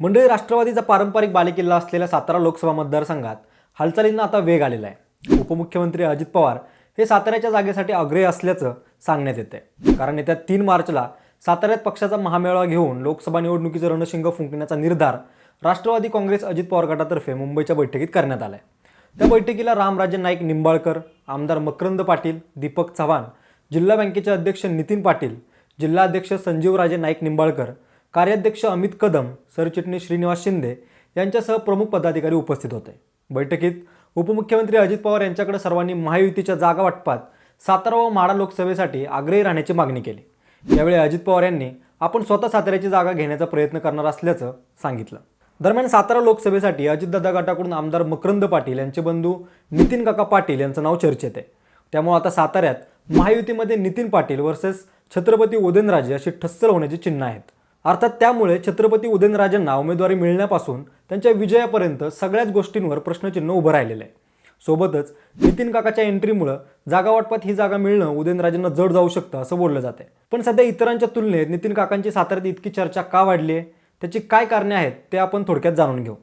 मंडळी राष्ट्रवादीचा पारंपरिक बालेकिल्ला असलेल्या सातारा लोकसभा मतदारसंघात हालचालींना आता वेग आलेला आहे. उपमुख्यमंत्री अजित पवार हे साताऱ्याच्या जागेसाठी आग्रही असल्याचं सांगण्यात येते कारण येत्या तीन मार्चला साताऱ्यात पक्षाचा महामेळावा घेऊन लोकसभा निवडणुकीचं रणशिंग फुंकण्याचा निर्धार राष्ट्रवादी काँग्रेस अजित पवार गटातर्फे मुंबईच्या बैठकीत करण्यात आला आहे त्या बैठकीला रामराजे नाईक निंबाळकर आमदार मकरंद पाटील दीपक चव्हाण जिल्हा बँकेचे अध्यक्ष नितीन पाटील जिल्हाध्यक्ष संजीवराजे नाईक निंबाळकर कार्याध्यक्ष अमित कदम सरचिटणीस श्रीनिवास शिंदे यांच्यासह प्रमुख पदाधिकारी उपस्थित होते. बैठकीत उपमुख्यमंत्री अजित पवार यांच्याकडे सर्वांनी महायुतीच्या जागा वाटपात सातारा व माडा लोकसभेसाठी आग्रही राहण्याची मागणी केली. यावेळी अजित पवार यांनी आपण स्वतः साताऱ्याची जागा घेण्याचा प्रयत्न करणार असल्याचं सांगितलं. दरम्यान सातारा लोकसभेसाठी अजितदादा गटाकडून आमदार मकरंद पाटील यांचे बंधू नितीन काका पाटील यांचं नाव चर्चेत आहे. त्यामुळे आता साताऱ्यात महायुतीमध्ये नितीन पाटील वर्सेस छत्रपती उदयनराजे अशी ठस्सल होण्याची चिन्ह आहेत. अर्थात त्यामुळे छत्रपती उदयनराजांना उमेदवारी मिळण्यापासून त्यांच्या विजयापर्यंत सगळ्याच गोष्टींवर प्रश्नचिन्ह उभं राहिलेलं आहे. सोबतच नितीन काकाच्या एंट्रीमुळं जागा वाटपात ही जागा मिळणं उदयनराजेंना जड जाऊ शकतं असं बोललं जाते पण सध्या इतरांच्या तुलनेत नितीन काकांची साताऱ्यात इतकी चर्चा का वाढली आहे? त्याची काय कारणे आहेत ते आपण थोडक्यात जाणून घेऊ.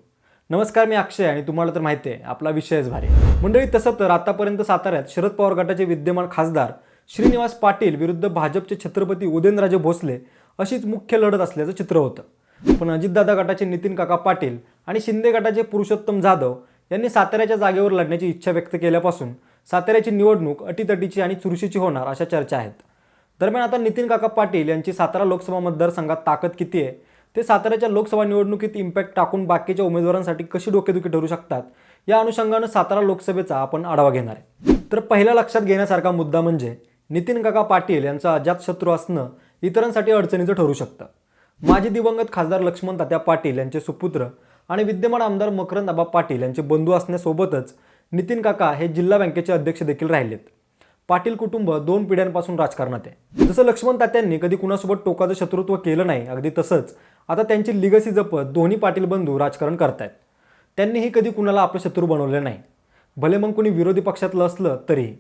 नमस्कार मी अक्षय आणि तुम्हाला तर माहिती आहे आपला विषयच भारी. मंडळी तसं तर आतापर्यंत साताऱ्यात शरद पवार गटाचे विद्यमान खासदार श्रीनिवास पाटील विरुद्ध भाजपचे छत्रपती उदयनराजे भोसले अशीच मुख्य लढत असल्याचं चित्र होतं. पण अजितदादा गटाचे नितीन काका पाटील आणि शिंदे गटाचे पुरुषोत्तम जाधव यांनी साताऱ्याच्या जागेवर लढण्याची इच्छा व्यक्त केल्यापासून साताऱ्याची निवडणूक अटीतटीची आणि चुरशीची होणार अशा चर्चा आहेत. दरम्यान आता नितीन काका पाटील यांची सातारा लोकसभा मतदारसंघात ताकद किती आहे? ते साताऱ्याच्या लोकसभा निवडणुकीत इम्पॅक्ट टाकून बाकीच्या उमेदवारांसाठी कशी डोकेदुखी ठरू शकतात? या अनुषंगानं सातारा लोकसभेचा आपण आढावा घेणार आहे. तर पहिला लक्षात घेण्यासारखा मुद्दा म्हणजे नितीन काका पाटील यांचा अजातशत्रू असणं इतरांसाठी अडचणीचं ठरू शकतं. माजी दिवंगत खासदार लक्ष्मण तात्या पाटील यांचे सुपुत्र आणि विद्यमान आमदार मकरंद आबा पाटील यांचे बंधू असण्यासोबतच नितीन काका हे जिल्हा बँकेचे अध्यक्ष देखील राहिलेत. पाटील कुटुंब दोन पिढ्यांपासून राजकारणात आहे. जसं लक्ष्मण तात्यांनी कधी कुणासोबत टोकाचं शत्रुत्व केलं नाही अगदी तसंच आता त्यांची लिगसी जपत दोन्ही पाटील बंधू राजकारण करतायत. त्यांनीही कधी कुणाला आपलं शत्रू बनवलं नाही. भले मग कुणी विरोधी पक्षातलं असलं तरीही.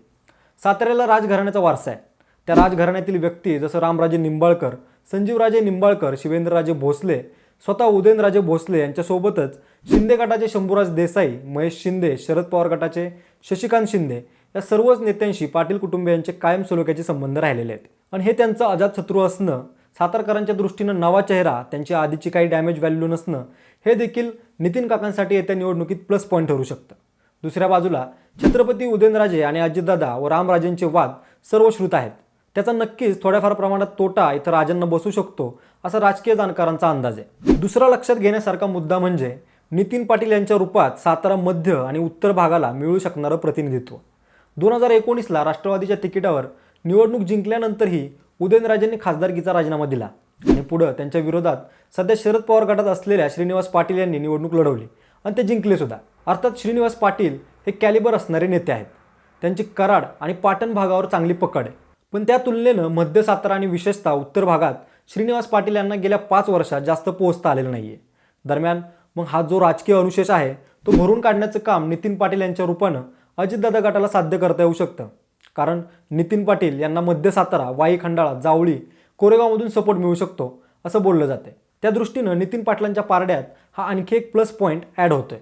साताऱ्याला राजघराण्याचा वारसा आहे. त्या राजघराण्यातील व्यक्ती जसं रामराजे निंबाळकर संजीवराजे निंबाळकर शिवेंद्रराजे भोसले स्वतः उदयनराजे भोसले यांच्यासोबतच शिंदे गटाचे शंभूराज देसाई महेश शिंदे शरद पवार गटाचे शशिकांत शिंदे या सर्वच नेत्यांशी पाटील कुटुंबियांचे कायम सलोख्याचे संबंध राहिलेले आहेत. आणि हे त्यांचं अजातशत्रू असणं सातारकरांच्या दृष्टीनं नवा चेहरा त्यांची आधीची काही डॅमेज व्हॅल्यू नसणं हे देखील नितीन काकांसाठी येत्या निवडणुकीत प्लस पॉईंट ठरू शकतं. दुसऱ्या बाजूला छत्रपती उदयनराजे आणि अजितदादा व रामराजेंचे वाद सर्वश्रुत आहेत. त्याचा नक्कीच थोड्याफार प्रमाणात तोटा इथं राजांना बसू शकतो असा राजकीय जाणकारांचा अंदाज आहे. दुसरा लक्षात घेण्यासारखा मुद्दा म्हणजे नितीन पाटील यांच्या रूपात सातारा मध्य आणि उत्तर भागाला मिळू शकणारं प्रतिनिधित्व. दोन हजार एकोणीसला राष्ट्रवादीच्या तिकिटावर निवडणूक जिंकल्यानंतरही उदयनराजेंनी खासदारकीचा राजीनामा दिला आणि पुढं त्यांच्या विरोधात सध्या शरद पवार गटात असलेल्या श्रीनिवास पाटील यांनी निवडणूक लढवली आणि ते जिंकले सुद्धा. अर्थात श्रीनिवास पाटील हे कॅलिबर असणारे नेते आहेत. त्यांची कराड आणि पाटण भागावर चांगली पकड आहे. पण त्या तुलनेनं मध्य सातारा आणि विशेषतः उत्तर भागात श्रीनिवास पाटील यांना गेल्या पाच वर्षात जास्त पोहोचता आलेलं नाही आहे दरम्यान मग हा जो राजकीय अनुशेष आहे तो भरून काढण्याचं काम नितीन पाटील यांच्या रूपानं अजितदादा गटाला साध्य करता येऊ शकतं. कारण नितीन पाटील यांना मध्य सातारा वाई खंडाळा जावळी कोरेगावमधून सपोर्ट मिळू शकतो असं बोललं जाते त्या दृष्टीनं नितीन पाटलांच्या पारड्यात हा आणखी एक प्लस पॉईंट ॲड होतोय.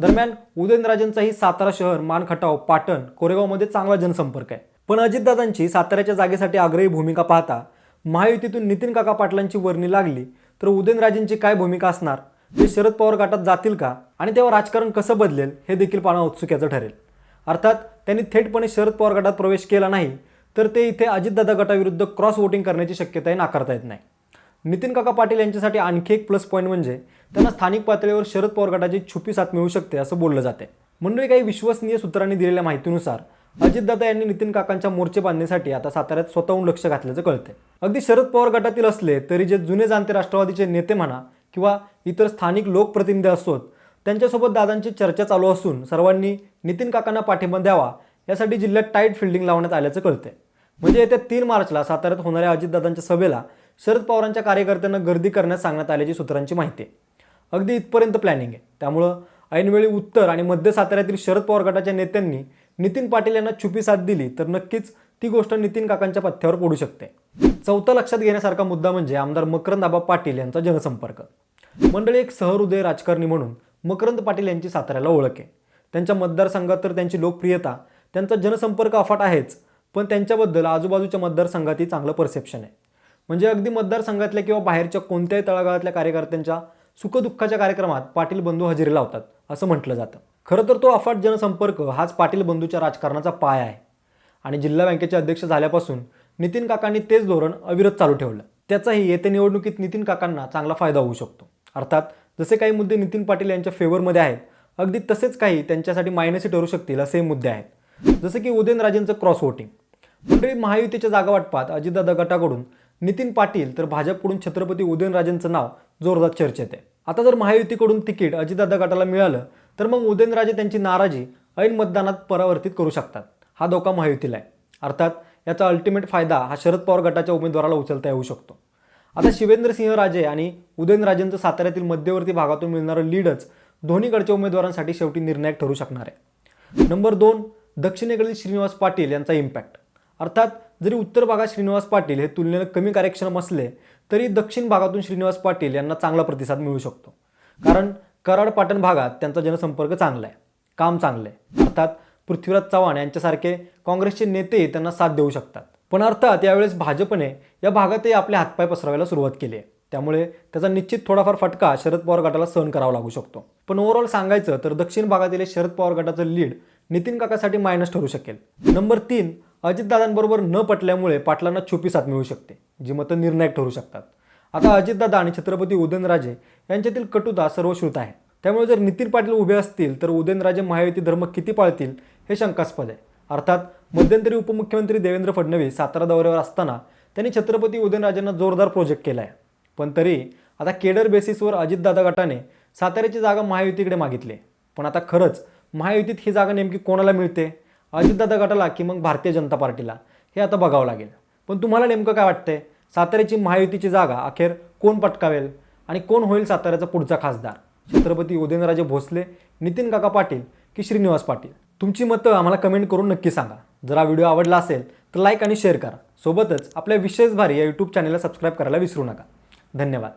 दरम्यान उदयनराजेंचाही सातारा शहर मानखटाव पाटण कोरेगावमध्ये चांगला जनसंपर्क आहे. पण अजितदादांची साताऱ्याच्या जागेसाठी आग्रही भूमिका पाहता महायुतीतून नितीन काका पाटलांची वर्णी लागली तर उदयनराजेंची काय भूमिका असणार? ते शरद पवार गटात जातील का? आणि तेव्हा राजकारण कसं बदलेल हे देखील पाहणं उत्सुक्याचं ठरेल. अर्थात त्यांनी थेटपणे शरद पवार गटात प्रवेश केला नाही तर ते इथे अजितदादा गटाविरुद्ध क्रॉस वोटिंग करण्याची शक्यताही नाकारता येत नाही. नितीन काका पाटील यांच्यासाठी आणखी एक प्लस पॉईंट म्हणजे त्यांना स्थानिक पातळीवर शरद पवार गटाची छुपी साथ मिळू शकते असं बोललं जाते. मंडळी काही विश्वसनीय सूत्रांनी दिलेल्या माहितीनुसार अजितदादा यांनी नितीन काकांच्या मोर्चे बांधण्यासाठी आता साताऱ्यात स्वतःहून लक्ष घातल्याचं कळतंय. अगदी शरद पवार गटातील असले तरी जे जुने जाणते राष्ट्रवादीचे नेते म्हणा किंवा इतर स्थानिक लोकप्रतिनिधी असोत त्यांच्यासोबत दादांची चर्चा चालू असून सर्वांनी नितीन काकांना पाठिंबा द्यावा यासाठी जिल्ह्यात टाईट फिल्डिंग लावण्यात आल्याचं कळतंय. म्हणजे येत्या तीन मार्चला साताऱ्यात होणाऱ्या अजितदादांच्या सभेला शरद पवारांच्या कार्यकर्त्यांना गर्दी करण्यास सांगण्यात आल्याची सूत्रांची माहिती आहे. अगदी इथपर्यंत प्लॅनिंग आहे. त्यामुळं ऐनवेळी उत्तर आणि मध्य साताऱ्यातील शरद पवार गटाच्या नेत्यांनी नितीन पाटील यांना छुपी साथ दिली तर नक्कीच ती गोष्ट नितीन काकांच्या पथ्यावर पडू शकते. चौथा लक्षात घेण्यासारखा मुद्दा म्हणजे आमदार मकरंद आबा पाटील यांचा जनसंपर्क. मंडळी एक सहृदय राजकारणी म्हणून मकरंद पाटील यांची साताऱ्याला ओळख आहे. त्यांच्या मतदारसंघात तर त्यांची लोकप्रियता त्यांचा जनसंपर्क अफाट आहेच पण त्यांच्याबद्दल आजूबाजूच्या मतदारसंघातही चांगलं परसेप्शन आहे. म्हणजे अगदी मतदारसंघातल्या किंवा बाहेरच्या कोणत्याही तळागाळातल्या कार्यकर्त्यांच्या सुखदुःखाच्या कार्यक्रमात पाटील बंधू हजेरी लावतात असं म्हटलं जातं. खरं तर तो अफाट जनसंपर्क हाच पाटील बंधूच्या राजकारणाचा पाय आहे. आणि जिल्हा बँकेचे अध्यक्ष झाल्यापासून नितीन काकांनी तेच धोरण अविरत चालू ठेवलं. त्याचाही येत्या निवडणुकीत नितीन काकांना चांगला फायदा होऊ शकतो. अर्थात जसे काही मुद्दे नितीन पाटील यांच्या फेवरमध्ये आहेत अगदी तसेच काही त्यांच्यासाठी मायनसी ठरू शकतील असे मुद्दे आहेत. जसे की उदयनराजेंचं क्रॉस वोटिंग. मंडळी महायुतीच्या जागा वाटपात अजितदादा गटाकडून नितीन पाटील तर भाजपकडून छत्रपती उदयनराजेंचं नाव जोरदार चर्चेत आहे. आता जर महायुतीकडून तिकीट अजितदादा गटाला मिळालं तर मग उदयनराजे त्यांची नाराजी ऐन मतदानात परावर्तित करू शकतात. हा धोका महायुतीला आहे. अर्थात याचा अल्टिमेट फायदा हा शरद पवार गटाच्या उमेदवाराला उचलता येऊ शकतो. आता शिवेंद्रसिंह राजे आणि उदयनराजेंचं साताऱ्यातील मध्यवर्ती भागातून मिळणारं लीडच दोन्हीकडच्या उमेदवारांसाठी शेवटी निर्णायक ठरू शकणार आहे. नंबर दोन दक्षिणेकडील श्रीनिवास पाटील यांचा इम्पॅक्ट अर्थात जरी उत्तर भागात श्रीनिवास पाटील हे तुलनेनं कमी कार्यक्षम असले तरी दक्षिण भागातून श्रीनिवास पाटील यांना चांगला प्रतिसाद मिळू शकतो. कारण कराड पाटण भागात त्यांचा जनसंपर्क चांगला आहे काम चांगलं आहे अर्थात पृथ्वीराज चव्हाण यांच्यासारखे काँग्रेसचे नेते त्यांना साथ देऊ शकतात. पण अर्थात यावेळेस भाजपने या भागातही आपले हातपाय पसरवायला सुरुवात केली आहे. त्यामुळे त्याचा निश्चित थोडाफार फटका शरद पवार गटाला सहन करावा लागू शकतो. पण ओव्हरऑल सांगायचं तर दक्षिण भागातील शरद पवार गटाचं लीड नितीन काकासाठी मायनस ठरू शकेल. नंबर तीन अजितदादांबरोबर न पटल्यामुळे पाटलांना छुपी साथ मिळू शकते जी मतं निर्णायक ठरू शकतात. आता अजितदादा आणि छत्रपती उदयनराजे यांच्यातील कटुता सर्वश्रुत आहे. त्यामुळे जर नितीन पाटील उभे असतील तर उदयनराजे महायुती धर्म किती पाळतील हे शंकास्पद आहे. अर्थात मध्यंतरी उपमुख्यमंत्री देवेंद्र फडणवीस सातारा दौऱ्यावर असताना त्यांनी छत्रपती उदयनराजेंना जोरदार प्रोजेक्ट केला आहे पण तरी आता केडर बेसिसवर अजितदादा गटाने साताऱ्याची जागा महायुतीकडे मागितली. पण आता खरंच महायुतीत ही जागा नेमकी कोणाला मिळते? अजितदादा गटाला की मग भारतीय जनता पार्टीला? हे आता बघावं लागेल. पण तुम्हाला नेमकं काय वाटतंय? साताऱ्याची महायुतीची जागा अखेर कोण पटकावेल आणि कोण होईल साताऱ्याचा पुढचा खासदार? छत्रपती उदयनराजे भोसले नितीन काका पाटील की श्रीनिवास पाटील? तुमची मतं आम्हाला कमेंट करून नक्की सांगा. जर हा व्हिडिओ आवडला असेल तर लाईक आणि शेअर करा. सोबतच आपल्या विशेष भारी या यूट्यूब चॅनलला सबस्क्राईब करायला विसरू नका. धन्यवाद.